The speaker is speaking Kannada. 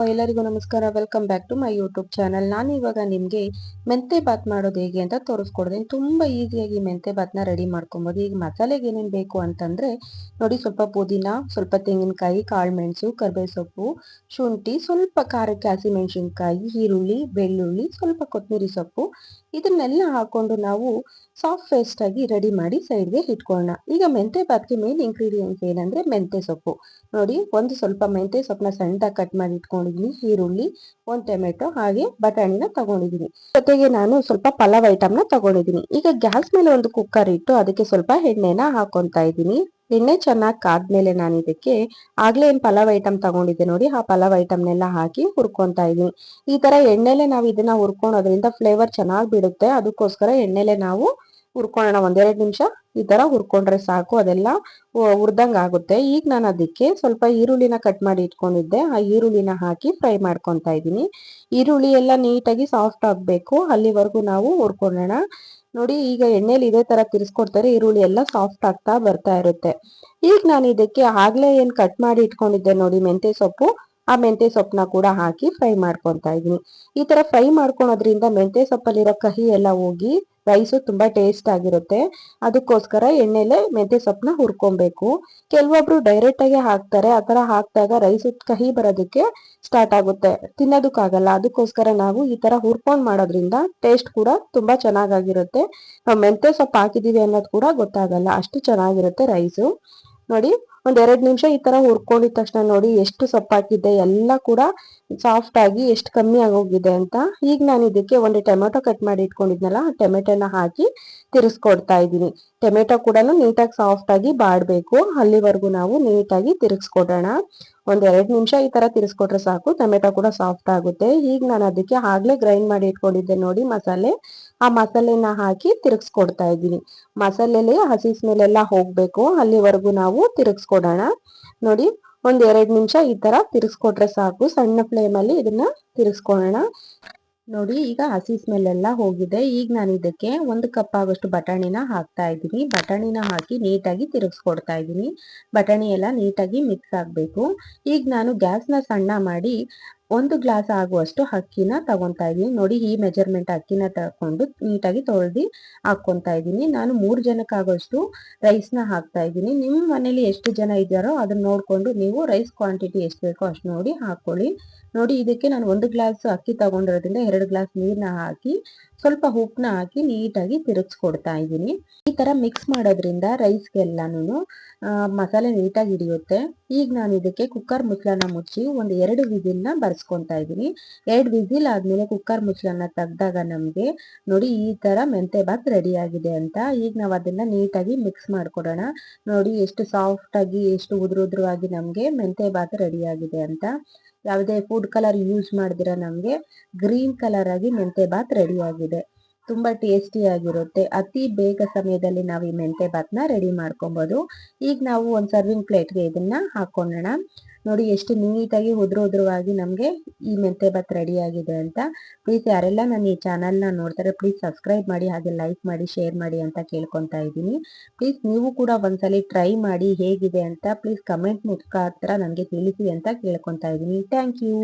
ಎಲ್ಲರಿಗೂ ನಮಸ್ಕಾರ. Welcome back to my YouTube channel ನಾನು ಇವಾಗ ನಿಮಗೆ ಮೆಂತೆ ಬಾತ್ ಮಾಡೋದು ಹೇಗೆ ಅಂತ ತೋರಿಸ್ಕೊಡ್ತೀನಿ ತುಂಬ ಈಸಿಯಾಗಿ ಮೆಂತೆ ಬಾತ್ನ ರೆಡಿ ಮಾಡ್ಕೊಬೋದು. ಈಗ ಮಸಾಲೆಗೆ ಏನೇನು ಬೇಕು ಅಂತಂದರೆ ನೋಡಿ, ಸ್ವಲ್ಪ ಪುದೀನ, ಸ್ವಲ್ಪ ತೆಂಗಿನಕಾಯಿ, ಕಾಳು ಮೆಣಸು ಕರ್ಬೇವು ಸೊಪ್ಪು ಶುಂಠಿ, ಸ್ವಲ್ಪ ಖಾರಕ್ಕೆ ಹಸಿಮೆಣಸಿನ್ಕಾಯಿ ಈರುಳ್ಳಿ, ಬೆಳ್ಳುಳ್ಳಿ, ಸ್ವಲ್ಪ ಕೊತ್ತಂಬರಿ ಸೊಪ್ಪು ಇದನ್ನೆಲ್ಲ ಹಾಕೊಂಡು ನಾವು ಸಾಫ್ಟ್ ಪೇಸ್ಟ್ ಆಗಿ ರೆಡಿ ಮಾಡಿ ಸೈಡ್ಗೆ ಇಟ್ಕೊಳ್ಳೋಣ ಈಗ ಮೆಂತೆ ಬಾತ್ಗೆ ಮೇನ್ ಇಂಗ್ರೀಡಿಯೆಂಟ್ಸ್ ಏನಂದ್ರೆ ಮೆಂತೆ ಸೊಪ್ಪು. ನೋಡಿ, ಒಂದು ಸ್ವಲ್ಪ ಮೆಂತೆ ಸೊಪ್ಪನ್ನ ಸಣ್ಣದಾಗಿ ಕಟ್ ಮಾಡಿ ಇಟ್ಕೊಂಡಿದೀನಿ. ಈರುಳ್ಳಿ, ಒಂದ್ ಟೊಮೆಟೊ, ಹಾಗೆ ಬಟಾಣಿನ ತಗೊಂಡಿದೀನಿ. ಜೊತೆಗೆ ನಾನು ಸ್ವಲ್ಪ ಪಲಾವ್ ಐಟಮ್ನ ತಗೊಂಡಿದ್ದೀನಿ ಈಗ ಗ್ಯಾಸ್ ಮೇಲೆ ಒಂದು ಕುಕ್ಕರ್ ಇಟ್ಟು ಅದಕ್ಕೆ ಸ್ವಲ್ಪ ಎಣ್ಣೆನ ಹಾಕೊಂತ ಇದ್ದೀನಿ ಎಣ್ಣೆ ಚೆನ್ನಾಗಿ ಕಾದ್ಮೇಲೆ ನಾನು ಇದಕ್ಕೆ ಆಗ್ಲೇ ಏನ್ ಪಲಾವ್ ಐಟಮ್ ತಗೊಂಡಿದ್ದೆ ನೋಡಿ, ಆ ಪಲಾವ್ ಐಟಮ್ನೆಲ್ಲ ಹಾಕಿ ಹುರ್ಕೊಂತಾ ಇದೀನಿ ಈ ತರ ಎಣ್ಣೆಲೆ ನಾವು ಇದನ್ನ ಹುರ್ಕೊಳೋದ್ರಿಂದ ಫ್ಲೇವರ್ ಚೆನ್ನಾಗಿ ಬಿಡುತ್ತೆ. ಅದಕ್ಕೋಸ್ಕರ ಎಣ್ಣೆಲೆ ನಾವು ಹುರ್ಕೊಳ್ಳೋಣ ಒಂದೆರಡು ನಿಮಿಷ ಈ ತರ ಹುರ್ಕೊಂಡ್ರೆ ಸಾಕು, ಅದೆಲ್ಲ ಹುರ್ದಂಗ್ ಆಗುತ್ತೆ. ಈಗ ನಾನು ಅದಕ್ಕೆ ಸ್ವಲ್ಪ ಈರುಳ್ಳಿನ ಕಟ್ ಮಾಡಿ ಇಟ್ಕೊಂಡಿದ್ದೆ. ಆ ಈರುಳ್ಳಿನ ಹಾಕಿ ಫ್ರೈ ಮಾಡ್ಕೊತಾ ಇದ್ದೀನಿ. ಈರುಳ್ಳಿ ಎಲ್ಲ ನೀಟಾಗಿ ಸಾಫ್ಟ್ ಆಗ್ಬೇಕು. ಅಲ್ಲಿವರೆಗೂ ನಾವು ಹುರ್ಕೊಳ್ಳೋಣ. ನೋಡಿ, ಈಗ ಎಣ್ಣೆಲಿ ಇದೇ ತರ ತಿರ್ಸ್ಕೊಡ್ತಾರೆ ಈರುಳ್ಳಿ ಎಲ್ಲ ಸಾಫ್ಟ್ ಆಗ್ತಾ ಬರ್ತಾ ಇರುತ್ತೆ. ಈಗ ನಾನು ಇದಕ್ಕೆ ಆಗ್ಲೇ ಏನ್ ಕಟ್ ಮಾಡಿ ಇಟ್ಕೊಂಡಿದ್ದೆ ನೋಡಿ ಮೆಂತೆ ಸೊಪ್ಪು. ಆ ಮೆಂತೆ ಸೊಪ್ಪನ್ನ ಕೂಡ ಹಾಕಿ ಫ್ರೈ ಮಾಡ್ಕೊತಾ ಇದೀನಿ ಈ ತರ ಫ್ರೈ ಮಾಡ್ಕೊಳೋದ್ರಿಂದ ಮೆಂತೆ ಸೊಪ್ಪಲ್ಲಿರೋ ಕಹಿ ಎಲ್ಲ ಹೋಗಿ ರೈಸು ತುಂಬಾ ಟೇಸ್ಟ್ ಆಗಿರುತ್ತೆ. ಅದಕ್ಕೋಸ್ಕರ ಎಣ್ಣೆಲೆ ಮೆಂತೆ ಸೊಪ್ಪನ್ನ ಹುರ್ಕೊಬೇಕು. ಕೆಲವೊಬ್ರು ಡೈರೆಕ್ಟ್ ಆಗಿ ಹಾಕ್ತಾರೆ. ಆತರ ಹಾಕಿದಾಗ ರೈಸ್ ಕಹಿ ಬರೋದಕ್ಕೆ ಸ್ಟಾರ್ಟ್ ಆಗುತ್ತೆ. ತಿನ್ನೋದಕ್ಕಾಗಲ್ಲ. ಅದಕ್ಕೋಸ್ಕರ ನಾವು ಈ ತರ ಹುರ್ಕೊಂಡ್ ಮಾಡೋದ್ರಿಂದ ಟೇಸ್ಟ್ ಕೂಡ ತುಂಬಾ ಚೆನ್ನಾಗಿರುತ್ತೆ ನಾವು ಮೆಂತೆ ಸೊಪ್ಪು ಹಾಕಿದೀವಿ ಅನ್ನೋದು ಕೂಡ ಗೊತ್ತಾಗಲ್ಲ. ಅಷ್ಟು ಚೆನ್ನಾಗಿರುತ್ತೆ ರೈಸು. ನೋಡಿ ಒಂದ್ ಎರಡ್ ನಿಮಿಷ ಈ ತರ ಹುರ್ಕೊಂಡಿದ ತಕ್ಷಣ ನೋಡಿ ಎಷ್ಟು ಸೊಪ್ಪಾಕಿದೆ ಎಲ್ಲ ಕೂಡ ಸಾಫ್ಟ್ ಆಗಿ ಎಷ್ಟು ಕಮ್ಮಿ ಆಗೋಗಿದೆ ಅಂತ. ಈಗ ನಾನು ಇದಕ್ಕೆ ಒಂದು ಟೊಮೆಟೊ ಕಟ್ ಮಾಡಿ ಇಟ್ಕೊಂಡಿದ್ನಲ್ಲ ಟೊಮೆಟೊನ ಹಾಕಿ ತಿರ್ಸ್ಕೊಡ್ತಾ ಇದ್ದೀನಿ. ಟೊಮೆಟೊ ಕೂಡ ನೀಟಾಗಿ ಸಾಫ್ಟ್ ಆಗಿ ಬಾಡ್ಬೇಕು. ಅಲ್ಲಿವರೆಗೂ ನಾವು ನೀಟಾಗಿ ತಿರ್ಗಿಸ್ಕೊಡೋಣ ಒಂದ್ ಎರಡ್ ನಿಮಿಷ ಈ ತರ ತಿರ್ಸ್ಕೊಟ್ರೆ ಸಾಕು. ಟೊಮೆಟೊ ಕೂಡ ಸಾಫ್ಟ್ ಆಗುತ್ತೆ. ಈಗ ನಾನು ಅದಕ್ಕೆ ಆಗ್ಲೇ ಗ್ರೈಂಡ್ ಮಾಡಿ ಇಟ್ಕೊಂಡಿದ್ದೆ ನೋಡಿ ಮಸಾಲೆ. ಆ ಮಸಾಲೆನ ಹಾಕಿ ತಿರ್ಗಿಸ್ಕೊಡ್ತಾ ಇದ್ದೀನಿ. ಮಸಾಲೆಲೆ ಹಸಿ ಸ್ಮೆಲ್ ಎಲ್ಲ ಹೋಗ್ಬೇಕು. ಅಲ್ಲಿವರೆಗೂ ನಾವು ತಿರ್ಗಿಸ್ಕೊಡೋಣ ನೋಡಿ, ಒಂದ್ ಎರಡ್ ನಿಮಿಷ ಈ ತರ ತಿರ್ಗಿಸ್ಕೊಟ್ರೆ ಸಾಕು. ಸಣ್ಣ ಫ್ಲೇಮ್ ಅಲ್ಲಿ ಇದನ್ನ ತಿರ್ಗಿಸ್ಕೊಳ್ಳೋಣ ನೋಡಿ, ಈಗ ಹಸಿ ಸ್ಮೆಲ್ ಎಲ್ಲ ಹೋಗಿದೆ. ಈಗ ನಾನು ಇದಕ್ಕೆ ಒಂದು ಕಪ್ ಆಗೋಷ್ಟು ಬಟಾಣಿನ ಹಾಕ್ತಾ ಇದ್ದೀನಿ. ಬಟಾಣಿನ ಹಾಕಿ ನೀಟಾಗಿ ತಿರುಗಿಸ್ಕೊಡ್ತಾ ಇದ್ದೀನಿ. ಬಟಾಣಿ ಎಲ್ಲ ನೀಟಾಗಿ ಮಿಕ್ಸ್ ಆಗಬೇಕು. ಈಗ ನಾನು ಗ್ಯಾಸ್ನ ಸಣ್ಣ ಮಾಡಿ ಒಂದು ಗ್ಲಾಸ್ ಆಗುವಷ್ಟು ಅಕ್ಕಿನ ತಗೊಂತಾ ಇದೀನಿ ನೋಡಿ, ಈ ಮೆಜರ್ಮೆಂಟ್ ಅಕ್ಕಿನ ತಗೊಂಡು ನೀಟಾಗಿ ತೊಳ್ದು ಹಾಕೊಂತಾ ಇದ್ದೀನಿ. ನಾನು ಮೂರು ಜನಕ್ಕಾಗುವಷ್ಟು ರೈಸ್ನ ಹಾಕ್ತಾ ಇದ್ದೀನಿ. ನಿಮ್ಮ ಮನೇಲಿ ಎಷ್ಟು ಜನ ಇದ್ದಾರೋ ಅದನ್ನ ನೋಡ್ಕೊಂಡು ನೀವು ರೈಸ್ ಕ್ವಾಂಟಿಟಿ ಎಷ್ಟು ಬೇಕೋ ಅಷ್ಟು ನೋಡಿ ಹಾಕೊಳ್ಳಿ ನೋಡಿ, ಇದಕ್ಕೆ ನಾನು ಒಂದು ಗ್ಲಾಸ್ ಅಕ್ಕಿ ತಗೊಂಡಿರೋದ್ರಿಂದ ಎರಡು ಗ್ಲಾಸ್ ನೀರನ್ನ ಹಾಕಿ ಸ್ವಲ್ಪ ಉಪ್ಪನ್ನ ಹಾಕಿ ನೀಟಾಗಿ ತಿರುಗಿಸ್ಕೊಡ್ತಾ ಇದ್ದೀನಿ. ಈ ತರ ಮಿಕ್ಸ್ ಮಾಡೋದ್ರಿಂದ ರೈಸ್ಗೆಲ್ಲನೂ ಮಸಾಲೆ ನೀಟಾಗಿ ಹಿಡಿಯುತ್ತೆ. ಈಗ ನಾನು ಇದಕ್ಕೆ ಕುಕ್ಕರ್ ಮುಚ್ಚಳನ ಮುಚ್ಚಿ ಒಂದು ಎರಡು ವಿಸಿಲ್ನ ಬರ್ಸ್ಕೊತಾ ಇದ್ದೀನಿ. ಎರಡು ವಿಸಿಲ್ ಆದ್ಮೇಲೆ ಕುಕ್ಕರ್ ಮುಚ್ಚಳನ ತೆಗ್ದಾಗ ನಮಗೆ ನೋಡಿ ಈ ತರ ಮೆಂತೆ ಬಾತ್ ರೆಡಿ ಆಗಿದೆ ಅಂತ. ಈಗ ನಾವು ಅದನ್ನ ನೀಟಾಗಿ ಮಿಕ್ಸ್ ಮಾಡಿಕೊಡೋಣ. ನೋಡಿ ಎಷ್ಟು ಸಾಫ್ಟ್ ಆಗಿ, ಎಷ್ಟು ಉದುರು ಉದುರುವಾಗಿ ನಮಗೆ ಮೆಂತೆ ಬಾತ್ ರೆಡಿ ಆಗಿದೆ ಅಂತ. ಯಾವುದೇ ಫುಡ್ ಕಲರ್ ಯೂಸ್ ಮಾಡಿದಿರ ನಮಗೆ ಗ್ರೀನ್ ಕಲರ್ ಆಗಿ ಮೆಂತೆ ಬಾತ್ ರೆಡಿ ಆಗಿದೆ. ತುಂಬಾ ಟೇಸ್ಟಿ ಆಗಿರುತ್ತೆ. ಅತಿ ಬೇಗ ಸಮಯದಲ್ಲಿ ನಾವು ಈ ಮೆಂತೆ ಬಾತ್ನ ರೆಡಿ ಮಾಡ್ಕೊಬೋದು. ಈಗ ನಾವು ಒಂದು ಸರ್ವಿಂಗ್ ಪ್ಲೇಟ್ಗೆ ಇದನ್ನ ಹಾಕೊಳ್ಳೋಣ ನೋಡಿ ಎಷ್ಟು ನೀಟಾಗಿ ಉದ್ರು ಉದುರುವಾಗಿ ನಮಗೆ ಈ ಮೆಂತೆ ಬಾತ್ ರೆಡಿ ಆಗಿದೆ ಅಂತ. ಪ್ಲೀಸ್ ಯಾರೆಲ್ಲ ನಾನು ಈ ಚಾನಲ್ನ ನೋಡ್ತಾರೆ ಪ್ಲೀಸ್ ಸಬ್ಸ್ಕ್ರೈಬ್ ಮಾಡಿ, ಹಾಗೆ ಲೈಕ್ ಮಾಡಿ ಶೇರ್ ಮಾಡಿ ಅಂತ ಕೇಳ್ಕೊತಾ ಇದ್ದೀನಿ. ಪ್ಲೀಸ್ ನೀವು ಕೂಡ ಒಂದ್ಸಲಿ ಟ್ರೈ ಮಾಡಿ ಹೇಗಿದೆ ಅಂತ ಪ್ಲೀಸ್ ಕಮೆಂಟ್ ಮುಖಾಂತರ ನನಗೆ ತಿಳಿಸಿ ಅಂತ ಕೇಳ್ಕೊತಾ ಇದ್ದೀನಿ. Thank you